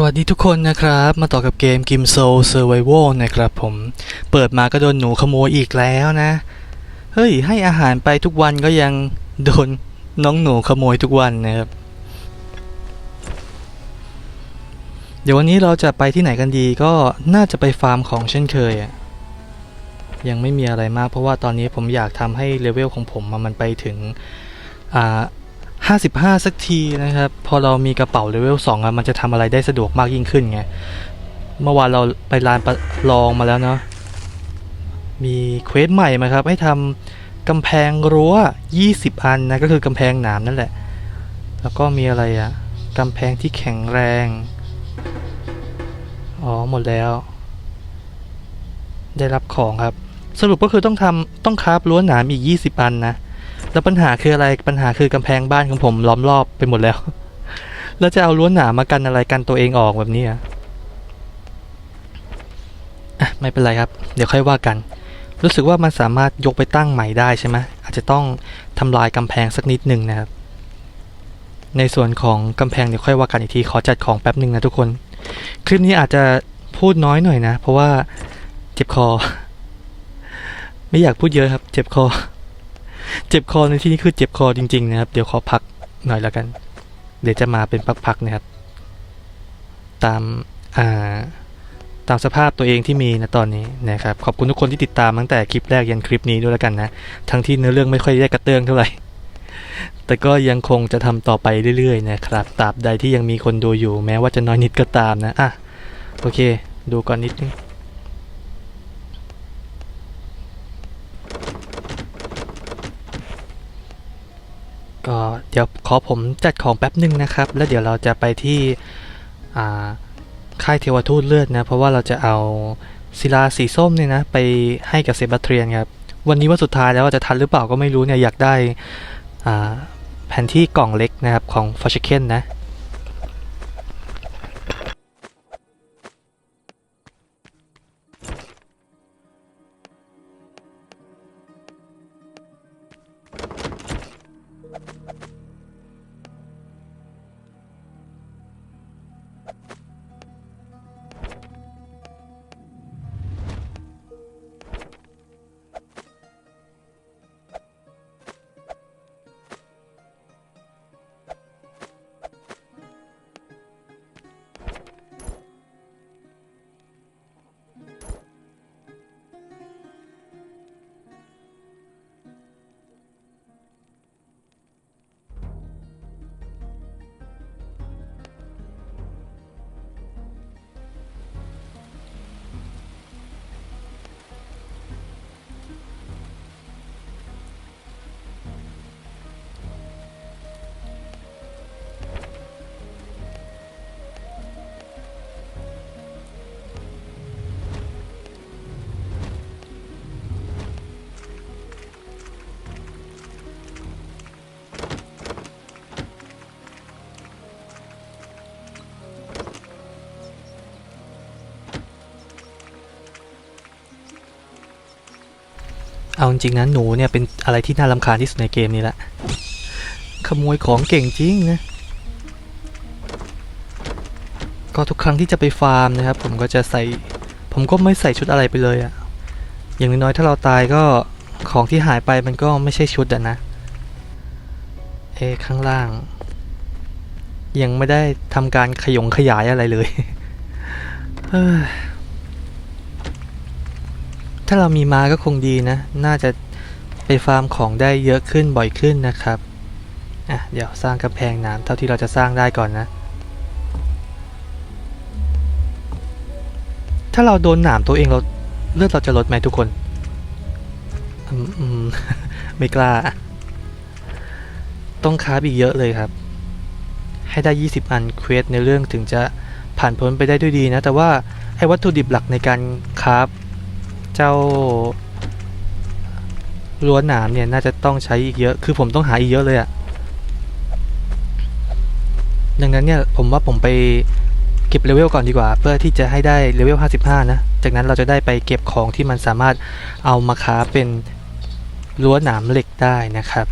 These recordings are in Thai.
สวัสดีทุกคนนะครับ มาต่อกับเกม Gim Soul Survival นะครับผม เปิดมาก็โดนหนูขโมยอีกแล้วนะ เฮ้ย ให้อาหารไปทุกวันก็ยังโดนน้องหนูขโมยทุกวันนะครับ เดี๋ยววันนี้เราจะไปที่ไหนกันดีก็น่าจะไปฟาร์มของเช่นเคยอะยังไม่มีอะไรมากเพราะว่าตอนนี้ผมอยากทำให้เลเวลของผมมันไปถึงอ่า 55 สักทีนะครับ พอเรามีกระเป๋าเลเวล2อะมันจะทำอะไรได้สะดวกมากยิ่งขึ้นไง เมื่อวานเราไปลานประลองมาแล้วเนาะ มีเควสใหม่มาครับ ให้ทำกำแพงรั้ว 20 อันนะ ก็คือกำแพงหนามนั่นแหละ แล้วก็มีอะไรอะกำแพงที่แข็งแรง อ๋อ หมดแล้ว ได้รับของครับ สรุปก็คือต้องทำต้องคราฟรั้วหนามอีก 20 อันนะ แล้วปัญหาคืออะไรปัญหาคือกำแพงบ้านของผมล้อมรอบไปหมดแล้ว แล้วจะเอารั้วหนามากันอะไรกันตัวเองออกแบบนี้อะอะไม่เป็นไรครับ เดี๋ยวค่อยว่ากัน รู้สึกว่ามันสามารถยกไปตั้งใหม่ได้ใช่ไหมอาจจะต้องทำลายกำแพงสักนิดหนึ่งนะครับ ในส่วนของกำแพงเดี๋ยวค่อยว่ากันอีกทีขอจัดของแป๊บหนึ่งนะทุกคน คลิปนี้อาจจะพูดน้อยหน่อยนะ เพราะว่าเจ็บคอ ไม่อยากพูดเยอะครับ เจ็บคอ เจ็บคอในที่นี้คือเจ็บคอจริง ๆ นะครับ เดี๋ยวขอพักหน่อยแล้วกัน เดี๋ยวจะมาเป็นพักๆนะครับ ตามอ่าตามสภาพตัวเองที่มีนะตอนนี้นะครับ ขอบคุณทุกคนที่ติดตามตั้งแต่คลิปแรกยันคลิปนี้ด้วยแล้วกันนะ ทั้งที่เนื้อเรื่องไม่ค่อยได้กระเตื้องเท่าไหร่ แต่ก็ยังคงจะทำต่อไปเรื่อยๆนะครับ ตราบใดที่ยังมีคนดูอยู่แม้ว่าจะน้อยนิดก็ตามนะ อะ โอเค ดูก่อนนิดนึง ก็เดี๋ยวขอผมจัดของแป๊บหนึ่งนะครับ แล้วเดี๋ยวเราจะไปที่ค่ายเทวทูตเลือดนะ เพราะว่าเราจะเอาศิลาสีส้มเนี่ยนะ ไปให้กับเซบาเทียนครับ วันนี้ว่าสุดท้ายแล้วจะทันหรือเปล่าก็ไม่รู้เนี่ยอยากได้แผ่นที่กล่องเล็กนะครับของฟอชเคนนะ เอาจริงนะหนูเนี่ยเป็นอะไรที่น่ารำคาญที่สุดในเกมนี้แหละ ขโมยของเก่งจริงนะ ก็ทุกครั้งที่จะไปฟาร์มนะครับ ผมก็จะใส่ ผมก็ไม่ใส่ชุดอะไรไปเลยอะอย่างน้อยๆถ้าเราตายก็ของที่หายไปมันก็ไม่ใช่ชุดอะนะ เอข้างล่าง ยังไม่ได้ทำการขยงขยายอะไรเลย เฮ้ย ถ้าเรามีม้าก็คงดีนะ น่าจะไปฟาร์มของได้เยอะขึ้นบ่อยขึ้นนะครับ อะ เดี๋ยวสร้างกำแพงน้ำเท่าที่เราจะสร้างได้ก่อนนะ ถ้าเราโดนหนามตัวเองเราเลือดเราจะลดไหมทุกคน อืมไม่กล้า ต้องคราบอีกเยอะเลยครับ ให้ได้ 20 อันเควสในเรื่องถึงจะผ่านพ้นไปได้ด้วยดีนะ แต่ว่าไอ้วัตถุดิบหลักในการคราฟ เจ้ารั้วหนามเนี่ยน่าจะต้องใช้อีกเยอะ คือผมต้องหาอีกเยอะเลยอะดังนั้นเนี่ยผมว่าผมไปเก็บเลเวลก่อนดีกว่า เพื่อที่จะให้ได้เลเวล 55 นะ จากนั้นเราจะได้ไปเก็บของที่มันสามารถเอามาค้าเป็นรั้วหนามเหล็กได้นะครับ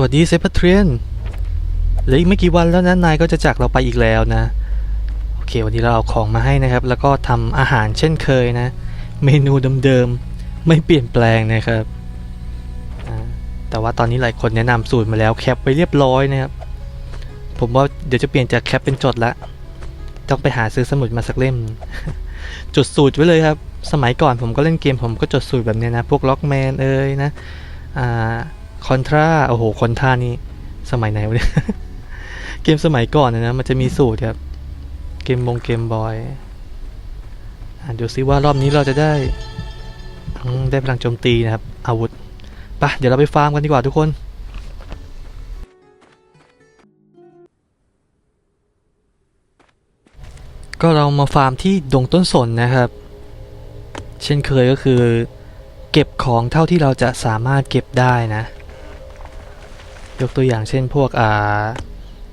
วัสดีเซปเทรียนเหลืออีกไม่กี่วันแล้วนะ นายก็จะจากเราไปอีกแล้วนะ โอเค วันนี้เราเอาของมาให้นะครับ แล้วก็ทำอาหารเช่นเคยนะ เมนูเดิมๆ ไม่เปลี่ยนแปลงนะครับ แต่ว่าตอนนี้หลายคนแนะนำสูตรมาแล้วแคปไปเรียบร้อยนะครับ ผมว่าเดี๋ยวจะเปลี่ยนจากแคปเป็นจดละ ต้องไปหาซื้อสมุดมาสักเล่ม จดสูตรไว้เลยครับ สมัยก่อนผมก็เล่นเกมผมก็จดสูตรแบบนี้นะ พวกล็อกแมนเอ้ยนะ อ่า คอนทราโอ้โหคอนทรานี่สมัยไหนวะเนี่ย เกมสมัยก่อนนะนะ มันจะมีสูตรครับ เกมบงเกมบอยอะดูซิว่ารอบนี้เราจะได้ ได้พลังโจมตีนะครับ อาวุธปะเดี๋ยวเราไปฟาร์มกันดีกว่าทุกคนก็เรามาฟาร์มที่ดงต้นสนนะครับ เช่นเคยก็คือ เก็บของเท่าที่เราจะสามารถเก็บได้นะ ยกตัวอย่างเช่นพวกอ่า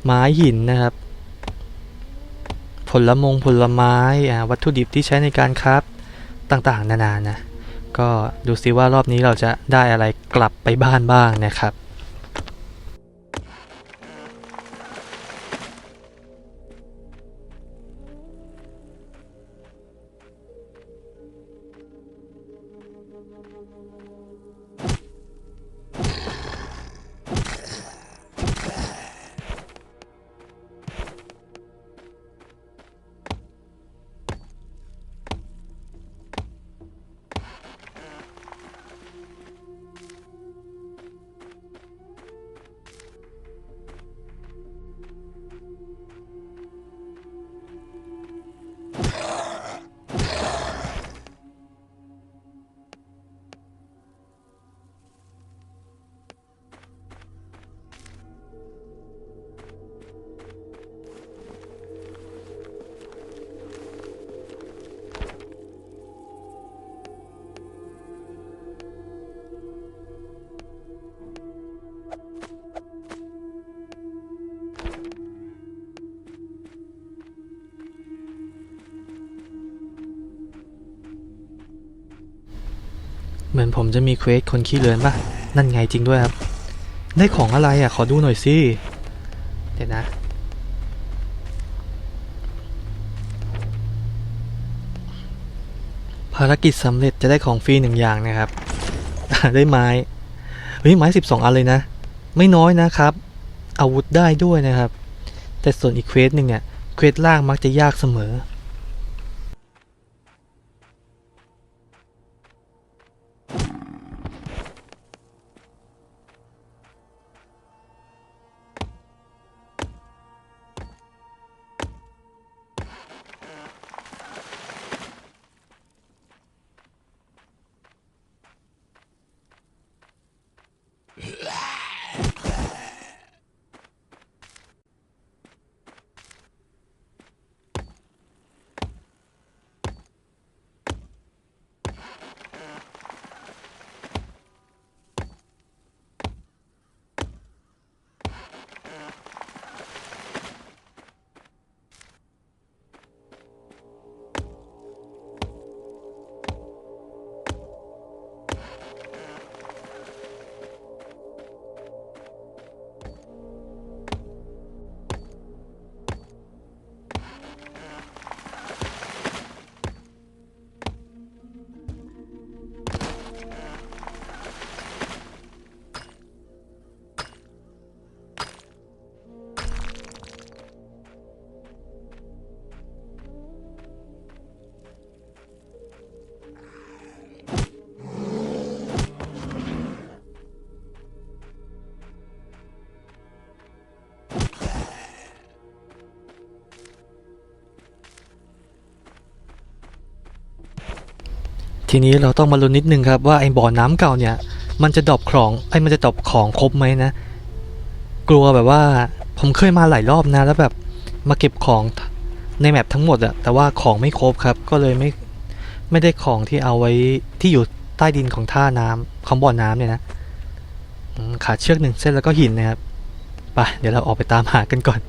ไม้หินนะครับ ผลมงผลไม้อ่าวัตถุดิบที่ใช้ในการคราฟต่างๆ นานานะก็ดูซิว่ารอบนี้เราจะได้อะไรกลับไปบ้านบ้างนะครับ เหมือนผมจะมีเควสคนขี้เลือนป่ะ นั่นไงจริงด้วยครับ ได้ของอะไรอะ ขอดูหน่อยสิ เดี๋ยวนะ ภารกิจสำเร็จจะได้ของฟรีหนึ่งอย่างนะครับ ได้ไม้ เฮ้ย ไม้สิบสองอันเลยนะ ไม่น้อยนะครับ อาวุธได้ด้วยนะครับ แต่ส่วนอีกเควสหนึ่งเนี่ย เควสล่างมักจะยากเสมอ ทีนี้เราต้องมาลุ้นนิดนึงครับว่าไอ้บ่อน้ำเก่าเนี่ย มันจะดอปของไอ้มันจะดอปของครบไหมนะ กลัวแบบว่าผมเคยมาหลายรอบนะ แล้วแบบมาเก็บของในแมปทั้งหมดอะแต่ว่าของไม่ครบครับ ก็เลยไม่ไม่ได้ของที่เอาไว้ที่อยู่ใต้ดินของท่าน้ำของบ่อน้ำเนี่ยนะขาดเชือกหนึ่งเส้นแล้วก็หินนะครับไปเดี๋ยวเราออกไปตามหากันก่อน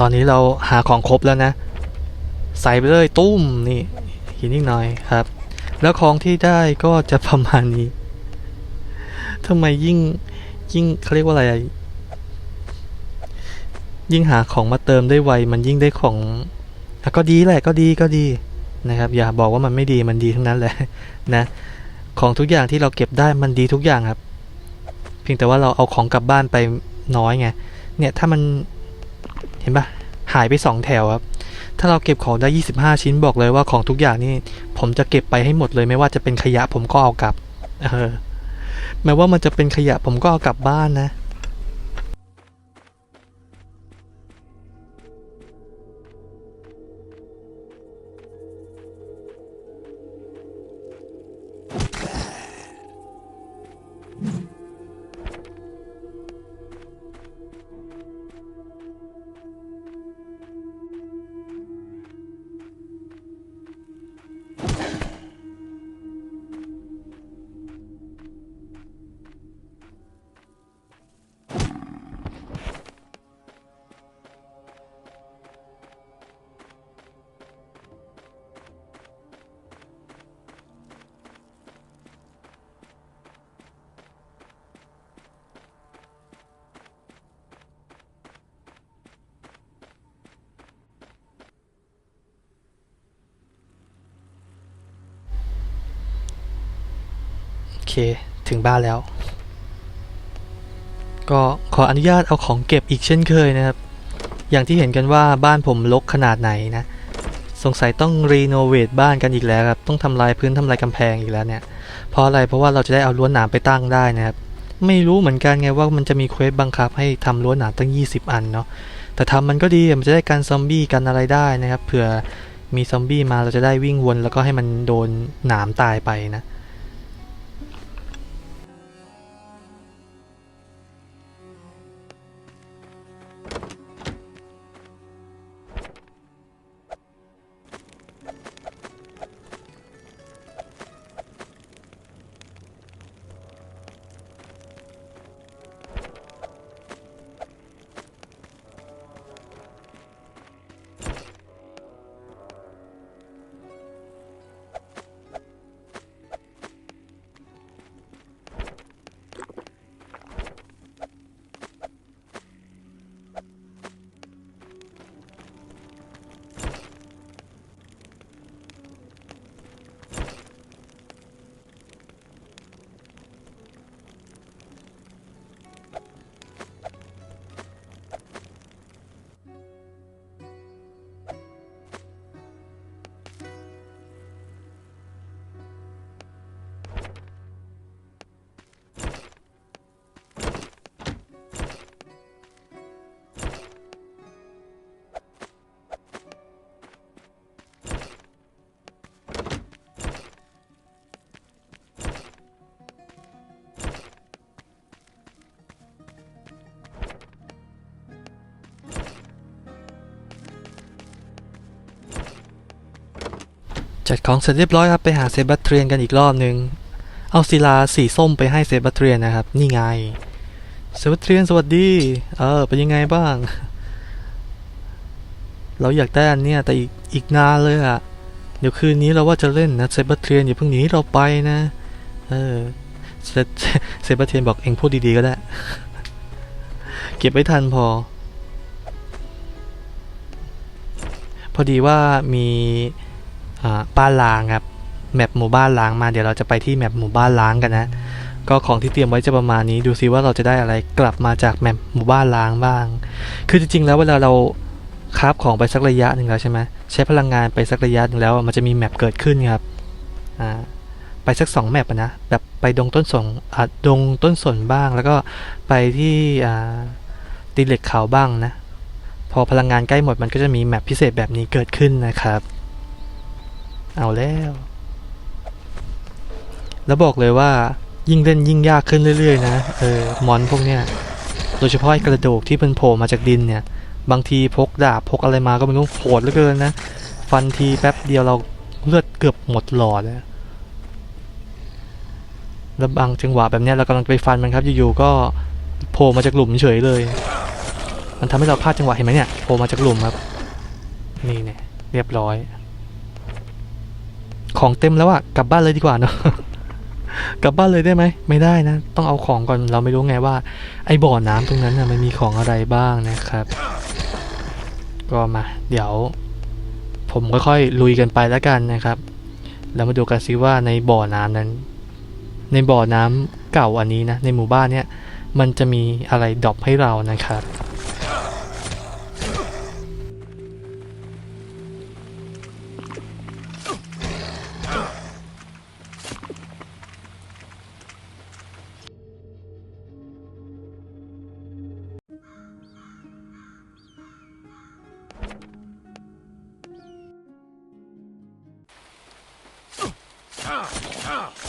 ตอนนี้เราหาของครบแล้วนะ ใส่ไปเลยตุ้มนี่หินนิดหน่อยครับ แล้วของที่ได้ก็จะประมาณนี้ทำไมยิ่งยิ่งเขาเรียกว่าอะไรยิ่งหาของมาเติมได้ไวมันยิ่งได้ของอก็ดีแหละก็ดีก็ดีนะครับ อย่าบอกว่ามันไม่ดีมันดีทั้งนั้นแหละนะ ของทุกอย่างที่เราเก็บได้มันดีทุกอย่างครับ เพียงแต่ว่าเราเอาของกลับบ้านไปน้อยไงเนี่ยถ้ามัน เห็นปะหายไปสองแถวครับ ถ้าเราเก็บของได้ 25 ชิ้นบอกเลยว่าของทุกอย่างนี่ผมจะเก็บไปให้หมดเลยไม่ว่าจะเป็นขยะผมก็เอากลับ เออแม้ว่ามันจะเป็นขยะผมก็เอากลับบ้านนะ เคถึงบ้านแล้ว ก็ขออนุญาตเอาของเก็บอีกเช่นเคยนะครับ อย่างที่เห็นกันว่าบ้านผมรกขนาดไหนนะ สงสัยต้องรีโนเวทบ้านกันอีกแล้วครับ ต้องทำลายพื้นทำลายกำแพงอีกแล้วเนี่ย เพราะอะไรเพราะว่าเราจะได้เอารั้วนหนามไปตั้งได้นะครับ ไม่รู้เหมือนกันไงว่ามันจะมีเควสบังคับให้ทำรั้วนหนามตั้ง 20 อันเนาะแต่ทำมันก็ดีมันจะได้กันซอมบี้กันอะไรได้นะครับเผื่อมีซอมบี้มาเราจะได้วิ่งวนแล้วก็ให้มันโดนหนามตายไปนะ จัดของเสร็จเรียบร้อยครับไปหาเซบาสเทียนกันอีกรอบนึง เอาศิลาสีส้มไปให้เซบาสเทียนนะครับ นี่ไงเซบาสเทียนสวัสดี เออเป็นยังไงบ้าง เราอยากได้อันเนี้ยแต่อีกอีกนานเลยอะเดี๋ยวคืนนี้เราว่าจะเล่นนะเซบาสเทียนอย่าเพิ่งหนีเราไปนะ เออเซบาสเทียนบอกเองพูดดีๆก็ได้ เก็บไว้ทันพอ พอดีว่ามี บ้านล้างครับแมปหมู่บ้านล้างมาเดี๋ยวเราจะไปที่แมปหมู่บ้านล้างกันนะ ก็ของที่เตรียมไว้จะประมาณนี้ดูซิว่าเราจะได้อะไรกลับมาจากแมปหมู่บ้านล้างบ้าง คือจริงๆแล้วเวลาเราคราฟของไปสักระยะหนึ่งแล้วใช่ไหมใช้พลังงานไปสักระยะหนึ่งแล้วมันจะมีแมปเกิดขึ้นครับอ่าไปสักสองแมปนะแบบไปดงต้นสนดงต้นสนบ้าง แล้วก็ไปที่ตีเหล็กเขาบ้างนะ พอพลังงานใกล้หมดมันก็จะมีแมปพิเศษแบบนี้เกิดขึ้นนะครับ เอาแล้ว แล้วบอกเลยว่ายิ่งเล่นยิ่งยากขึ้นเรื่อยๆนะ เออมอนพวกเนี้ย โดยเฉพาะกระดูกที่เป็นโผล่มาจากดินเนี่ย บางทีพกดาบพกอะไรมาก็ไม่รู้โหดเหลือเกินนะ ฟันทีแป๊บเดียวเราเลือดเกือบหมดหลอดเลยแล้วบางจังหวะแบบเนี้ยเรากำลังไปฟันมันครับอยู่ๆก็โผล่มาจากหลุมเฉยเลย มันทำให้เราพลาดจังหวะเห็นไหมเนี่ยโผล่มาจากหลุมครับ นี่เนี่ยเรียบร้อย ของเต็มแล้วอะกลับบ้านเลยดีกว่าเนาะกลับบ้านเลยได้ไหมไม่ได้นะ ต้องเอาของก่อนเราไม่รู้ไงว่า ไอ้บ่อน้ำตรงนั้นนะมันมีของอะไรบ้างนะครับ ก็มา เดี๋ยว ผมค่อยๆลุยกันไปแล้วกันนะครับแล้วมาดูกันซิว่าในบ่อน้ำนั้น ในบ่อน้ำเก่าอันนี้นะในหมู่บ้านเนี่ยมันจะมีอะไรดรอปให้เรานะครับ Ah!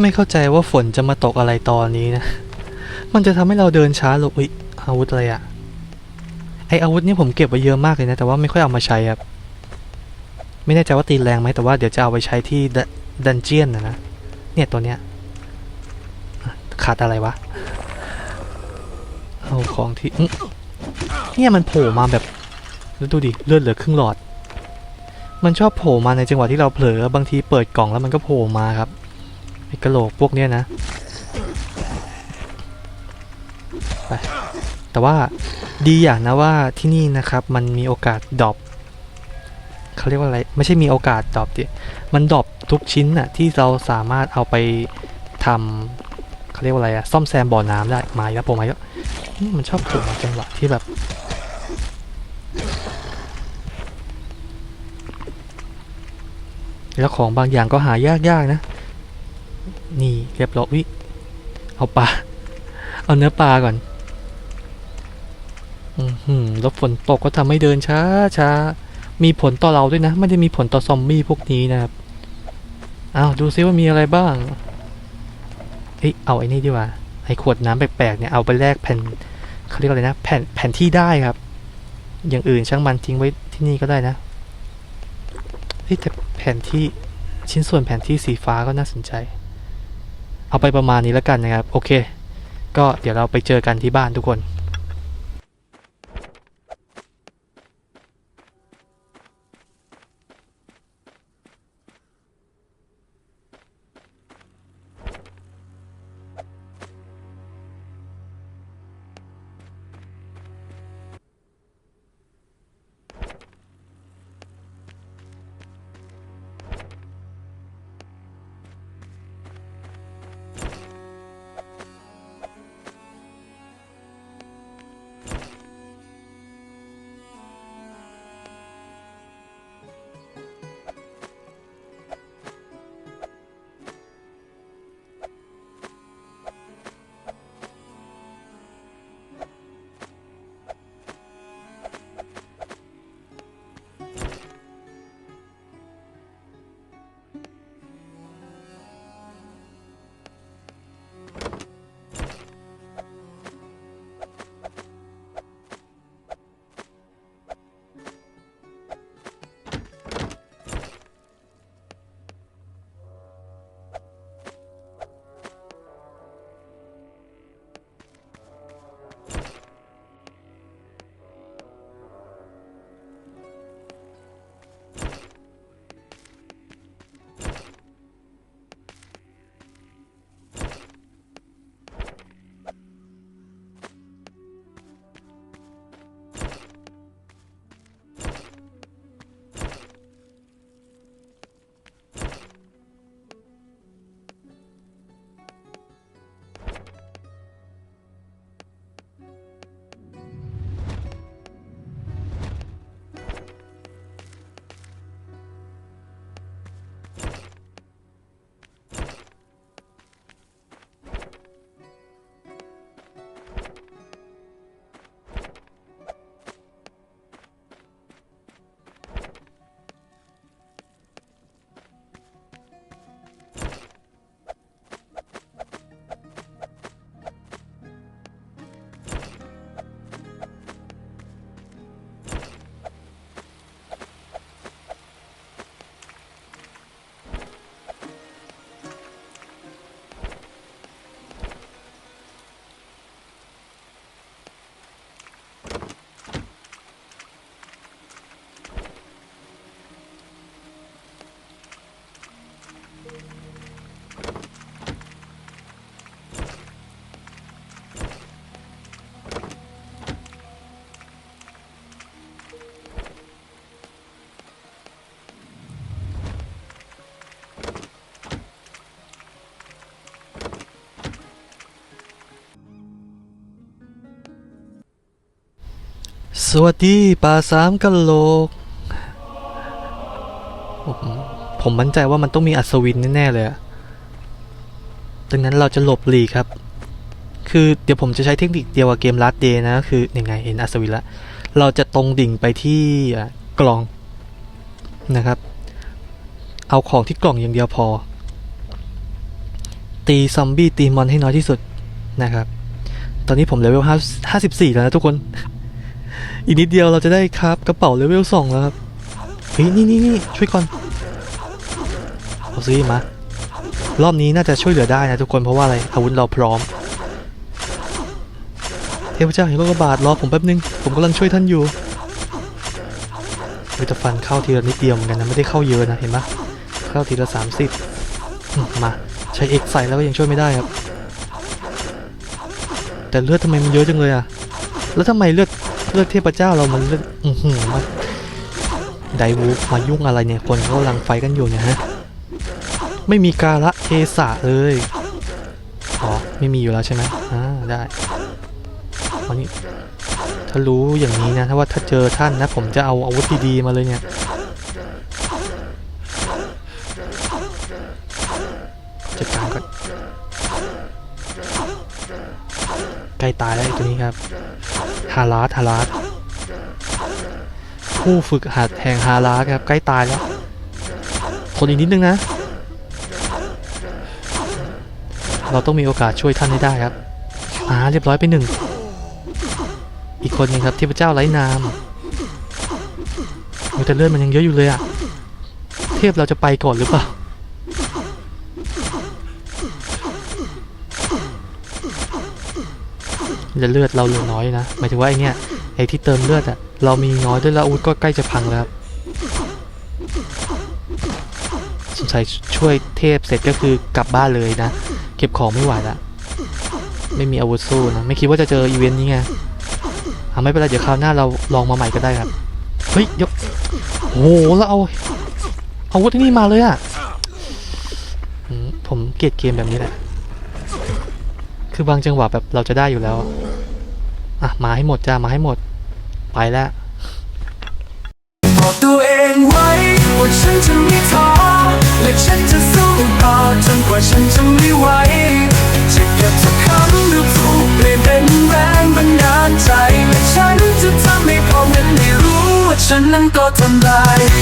ไม่เข้าใจว่าฝนจะมาตกอะไรตอนนี้นะ มันจะทำให้เราเดินช้าลงอุ๊ยอาวุธอะไรอะไออาวุธนี่ผมเก็บไว้เยอะมากเลยนะ แต่ว่าไม่ค่อยเอามาใช้ครับ ไม่แน่ใจว่าตีแรงไหมแต่ว่าเดี๋ยวจะเอาไปใช้ที่ดันเจียนนะนะ เนี่ยตัวเนี้ย ขาดอะไรวะ เอาของที่เนี่ยมันโผล่มาแบบดูดิเลือดเหลือครึ่งหลอด มันชอบโผล่มาในจังหวะที่เราเผลอบางทีเปิดกล่องแล้วมันก็โผล่มาครับไอ้กระโหลกพวกเนี้ยนะไปแต่ว่าดีอย่างนะว่าที่นี่นะครับมันมีโอกาสดรอปเขาเรียกว่าอะไรไม่ใช่มีโอกาสดรอปดิมันดรอปทุกชิ้นน่ะที่เราสามารถเอาไปทำ เขาเรียกว่าอะไรอะซ่อมแซมบ่อน้ำได้มาแล้วโปรมาอีกแล้วมันชอบโผล่มาจังหวะที่แบบแล้วของบางอย่างก็หายากๆนะ นี่เรียบร้อยวิเอาปลา เอาเนื้อปลาก่อน อือหือแล้วฝนตกก็ทำให้เดินช้าช้ามีผลต่อเราด้วยนะ ไม่ได้มีผลต่อซอมบี้พวกนี้นะครับ อ้าว ดูซิว่ามีอะไรบ้าง เอ้ยเอาไอ้นี่ดีกว่าไอ้ขวดน้ำแปลกๆเนี่ยเอาไปแลกแผ่นเขาเรียกอะไรนะแผ่นแผ่นที่ได้ครับ อย่างอื่นช่างมันทิ้งไว้ที่นี่ก็ได้นะเฮ้ยแต่แผ่นที่ชิ้นส่วนแผ่นที่สีฟ้าก็น่าสนใจ เอาไปประมาณนี้แล้วกันนะครับ โอเค ก็เดี๋ยวเราไปเจอกันที่บ้านทุกคน สวัสดีป่าสามกะโหลก ผมมั่นใจว่ามันต้องมีอัศวินแน่ ๆ เลยอะดังนั้นเราจะหลบหลีกครับ คือเดี๋ยวผมจะใช้เทคนิคเดียวกับเกมลัดเดย์นะ คือยังไงเห็นอัศวินละ เราจะตรงดิ่งไปที่กล่องนะครับ เอาของที่กล่องอย่างเดียวพอ ตีซอมบี้ตีมอนให้น้อยที่สุดนะครับ ตอนนี้ผมเลเวล5 54แล้วนะทุกคน อีกนิดเดียวเราจะได้ครับกระเป๋าเลเวล2แล้วครับเฮ้ยนี่นี่นี่ช่วยก่อนเอาซื้อมารอบนี้น่าจะช่วยเหลือได้นะทุกคนเพราะว่าอะไรอาวุธเราพร้อมเทพเจ้าแห่งโลกบาทรอผมแป๊บนึงผมกำลังช่วยท่านอยู่เราจะฟันเข้าทีละนิดเดียวเหมือนกันนะไม่ได้เข้าเยอะนะเห็นปะเข้าทีละ 30มมาใช้ X ใส่แล้วก็ยังช่วยไม่ได้ครับ แต่เลือดทำไมมันเยอะจังเลยอะแล้วทำไมเลือด เลือดเทพเจ้าเรามันเลือดอือหือมาไดวูฟมายุ่งอะไรเนี่ยคนเขากำลังไฟกันอยู่เนี่ยฮะไม่มีกาละเทศะเลยอ๋อไม่มีอยู่แล้วใช่ไหมอ่าได้อันนี้ถ้ารู้อย่างนี้นะถ้าว่าถ้าเจอท่านนะ ผมจะเอาอาวุธดีๆมาเลยเนี่ยจัดการก่อนใกล้ตายแล้วไอ้ตัวนี้ครับ ฮาราสฮาราสผู้ฝึกหัดแห่งฮาราสครับใกล้ตายแล้วทนอีกนิดนึงนะ เราต้องมีโอกาสช่วยท่านให้ได้ครับอ่าเรียบร้อยไปหนึ่ง อีกคนนึงครับเทพเจ้าไร้นามโอ้ยแต่เลือดมันยังเยอะอยู่เลยอะเทพเราจะไปก่อนหรือเปล่า แต่เลือดเราเหลือน้อยนะหมายถึงว่าไอเนี้ยไอที่เติมเลือดอะเรามีน้อยด้วยแล้วอาวุธก็ใกล้จะพังแล้วครับสงสัยช่วยเทพเสร็จก็คือกลับบ้านเลยนะ เก็บของไม่ไหวละไม่มีอาวุธสู้นะ ไม่คิดว่าจะเจออีเวนต์นี้ไงอะไม่เป็นไรเดี๋ยวคราวหน้าเราลองมาใหม่ก็ได้ครับ เฮ้ยเดี๋ยวโอ้โหแล้วเอาอาวุธที่นี่มาเลยอะอืมผมเกลียดเกมแบบนี้แหละ คือบางจังหวะแบบเราจะได้อยู่แล้ว อะมาให้หมดจ้ามาให้หมด ไปแล้วบอกตัวเองไว้ว่าฉันจะไม่ท้อและฉันจะสู้ต่อจนกว่าฉันจะไม่ไหวจะเก็บทุกคำดูถูกเปลี่ยนเป็นแรงบันดาลใจและฉันจะทำให้พ่อแม่ได้รู้ว่าฉันนั้นก็ทำได้